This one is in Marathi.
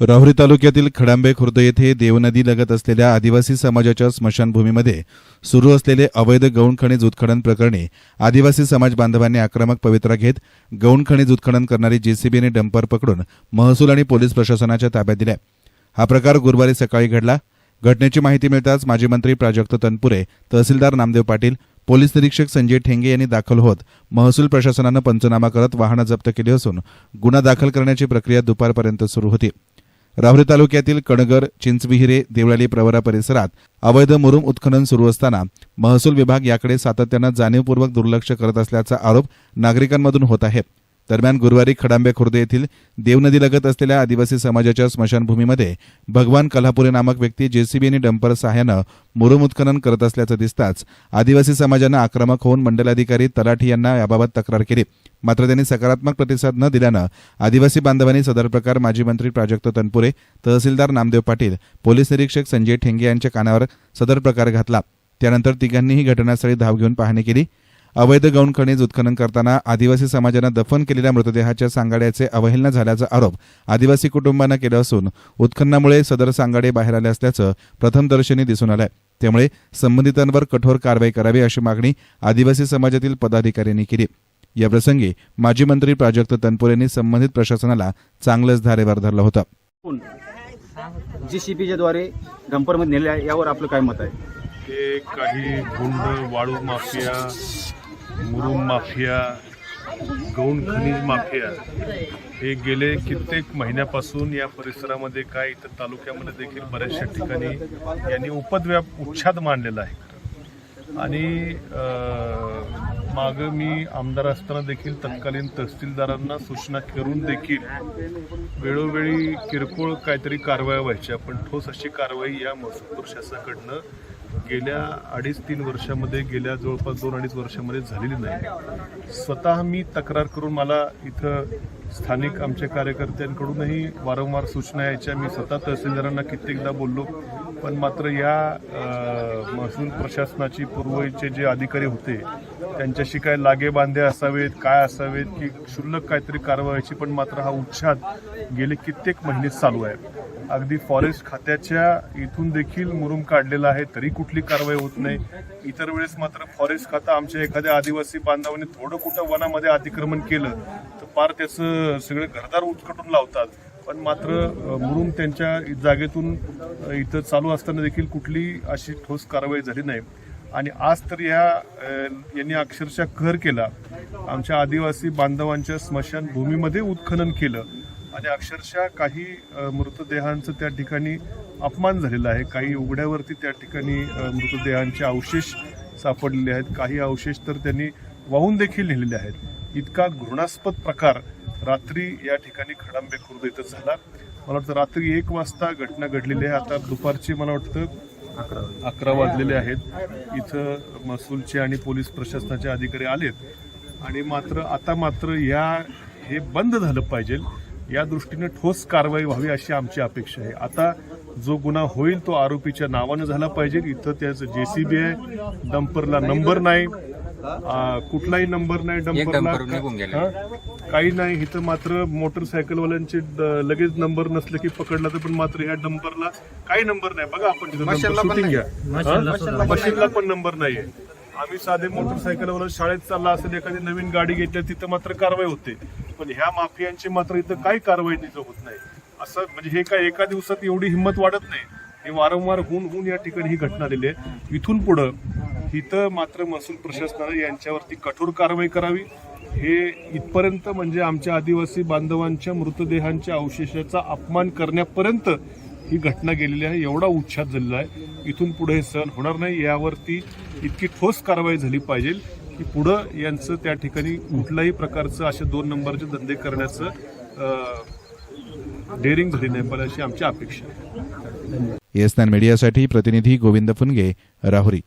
राहुरी तालुक्यातील खडांबे खुर्द येथे देवनदी लगत असलेल्या आदिवासी समाजाच्या स्मशानभूमीमध्ये सुरू असलेले अवैध गौणखणी खनिज प्रकरणी आदिवासी समाज बांधवांनी आक्रमक पवित्रा घेत गौणखणी खनिज करणारी जेसीबीने डंपर पकडून महसूल आणि पोलीस प्रशासनाच्या ताब्यात दिल्या. हा प्रकार गुरुवारी सकाळी घडला. घटनेची माहिती मिळताच माजी मंत्री प्राजक्त तनपुरे तहसीलदार नामदेव पाटील पोलीस निरीक्षक संजय ठेंगे यांनी दाखल होत महसूल प्रशासनानं पंचनामा करत वाहनं जप्त केली असून गुन्हा दाखल करण्याची प्रक्रिया दुपारपर्यंत सुरू होती. राहुरी तालुक्यातील कणगर चिंचविहिरे देवळाली प्रवरा परिसरात अवैध मुरुम उत्खनन सुरू असताना महसूल विभाग याकडे सातत्यानं जाणीवपूर्वक दुर्लक्ष करत असल्याचा आरोप नागरिकांमधून होत आहे. दरम्यान गुरुवारी खडांबे खुर्द येथील देवनदीलगत असलेल्या आदिवासी समाजाच्या स्मशानभूमीमध्ये भगवान कल्हापुरे नामक व्यक्ती जेसीबी आणि डंपर सहाय्यानं मुरुम उत्खनन करत असल्याचं दिसताच आदिवासी समाजानं आक्रमक होऊन मंडलाधिकारी तलाठी यांना याबाबत तक्रार केली. मात्र त्यांनी सकारात्मक प्रतिसाद न दिल्यानं आदिवासी बांधवांनी सदर प्रकार माजी मंत्री प्राजक्त तनपुरे तहसीलदार नामदेव पाटील पोलीस निरीक्षक संजय ठेंगे यांच्या कानावर सदर प्रकार घातला. त्यानंतर तिघांनीही घटनास्थळी धाव घेऊन पाहणी केली. अवैध गौण खनिज उत्खनन करताना आदिवासी समाजानं दफन केलेल्या मृतदेहाच्या सांगाड्याचे अवहेलना झाल्याचा आरोप आदिवासी कुटुंबानं केला असून उत्खननामुळे सदर सांगाडे बाहेर आले असल्याचं प्रथमदर्शनी दिसून आलंय. त्यामुळे संबंधितांवर कठोर कारवाई करावी अशी मागणी आदिवासी समाजातील पदाधिकाऱ्यांनी केली. याप्रसंगी माजी मंत्री प्राजक्त तनपुरेंनी संबंधित प्रशासनाला चांगलंच धारेवर धरलं होतं. जी सी पीच्या द्वारे डंपरमध्ये नेले आहे यावर आपलं काय मत आहे? ते काही गुंड वाळू माफिया मुरुम माफिया गौण खनिज माफिया हे गेले कित्येक महिन्यापासून या परिसरामध्ये काय इतर तालुक्यामध्ये देखील बऱ्याचशा ठिकाणी यांनी उपद्व्याप उच्छाद मांडलेला आहे. आणि माग मी आमदार असताना देखील तत्कालीन तहसीलदारांना सूचना करून देखील वेळोवेळी किरकोळ काहीतरी कारवाया व्हायच्या पण ठोस अशी कारवाई या महसूल प्रशासनाकडनं गेल्या अडीच तीन वर्षामध्ये गेल्या जवळपास दोन अडीच वर्षामध्ये झालेली नाही. स्वतः मी तक्रार करून मला इथं स्थानिक आमच्या कार्यकर्त्यांकडूनही वारंवार सूचना यायच्या. मी स्वतः तहसीलदारांना कित्येकदा बोललो पण मात्र या महसूल प्रशासनाची पूर्वीचे जे अधिकारी होते त्यांच्याशी काय लागे बांधे असावेत काय असावेत की क्षुल्लक काहीतरी कारवाईची पण मात्र हा उच्छाद गेले कित्येक महिने चालू आहे. अगदी फॉरेस्ट खात्याच्या इथून देखील मुरुम काढलेला आहे तरी कुठली कारवाई होत नाही. इतर वेळेस मात्र फॉरेस्ट खातं आमच्या एखाद्या आदिवासी बांधवांनी थोडं कुठं वनामध्ये अतिक्रमण केलं तर पार त्याचं सगळे घरदार उचकटून लावतात. पण मात्र मुरुम त्यांच्या जागेतून इथं चालू असताना देखील कुठली अशी ठोस कारवाई झाली नाही. आणि आज तर या यांनी अक्षरशः कहर केला. आमच्या आदिवासी बांधवांच्या स्मशानभूमीमध्ये उत्खनन केलं. आणि अक्षरशः काही मृतदेहांचं त्या ठिकाणी अपमान झालेला आहे. काही उघड्यावरती त्या ठिकाणी मृतदेहांचे अवशेष सापडलेले आहेत. काही अवशेष तर त्यांनी वाहून देखील लिहिलेले आहेत. इतका घृणास्पद प्रकार रात्री या ठिकाणी खडांबे खुर्द इथं झाला. मला वाटतं रात्री एक वाजता घटना घडलेली आहे. आता दुपारची मला वाटतं अकरा वाजलेले आहेत. इथं महसूलचे आणि पोलीस प्रशासनाचे अधिकारी आलेत. आणि मात्र आता मात्र या हे बंद झालं पाहिजे. या दृष्टीने ठोस कारवाई व्हावी अशी आमची अपेक्षा आहे. आता जो गुन्हा होईल तो आरोपीच्या नावानं झाला पाहिजे. इथं त्याचं जेसीबी आहे. डंपरला नंबर नाही. कुठलाही नंबर नाही. डंपरला. काही नाही. इथं मात्र मोटरसायकलवाल्यांचे लगेच नंबर नसले की पकडला तर पण मात्र ह्या डंपरला काही नंबर नाही. बघा आपण तिथं शूटिंग घ्या? मशीनला पण नंबर नाहीये आम्ही साधे मोटरसायकलवाला शाळेत चालला असेल एखादी नवीन गाडी घेतली तिथं मात्र कारवाई होते. पण ह्या माफियांची मात्र इथं काही कारवाई तिथं होत नाही. असं म्हणजे हे काय एका दिवसात एवढी हिंमत वाढत नाही. हे वारंवार होऊन होऊन या ठिकाणी ही घटना आलेली आहे. इथून पुढं इथं मात्र महसूल प्रशासनाने यांच्यावरती कठोर कारवाई करावी. हे इथपर्यंत म्हणजे आमच्या आदिवासी बांधवांच्या मृतदेहांच्या अवशेषाचा अपमान करण्यापर्यंत ही घटना गेलेली आहे. एवढा उच्छाद झालेला आहे. इथून पुढे हे सहन होणार नाही. यावरती इतकी ठोस कारवाई झाली पाहिजे. की पुढं यांचं त्या ठिकाणी कुठल्याही प्रकारचं असे दोन नंबरचे धंदे करण्याचं डेअरिंग झाली नाही पण अशी आमची अपेक्षा आहे. येस मीडियासाठी प्रतिनिधी गोविंद फुनगे राहुरी.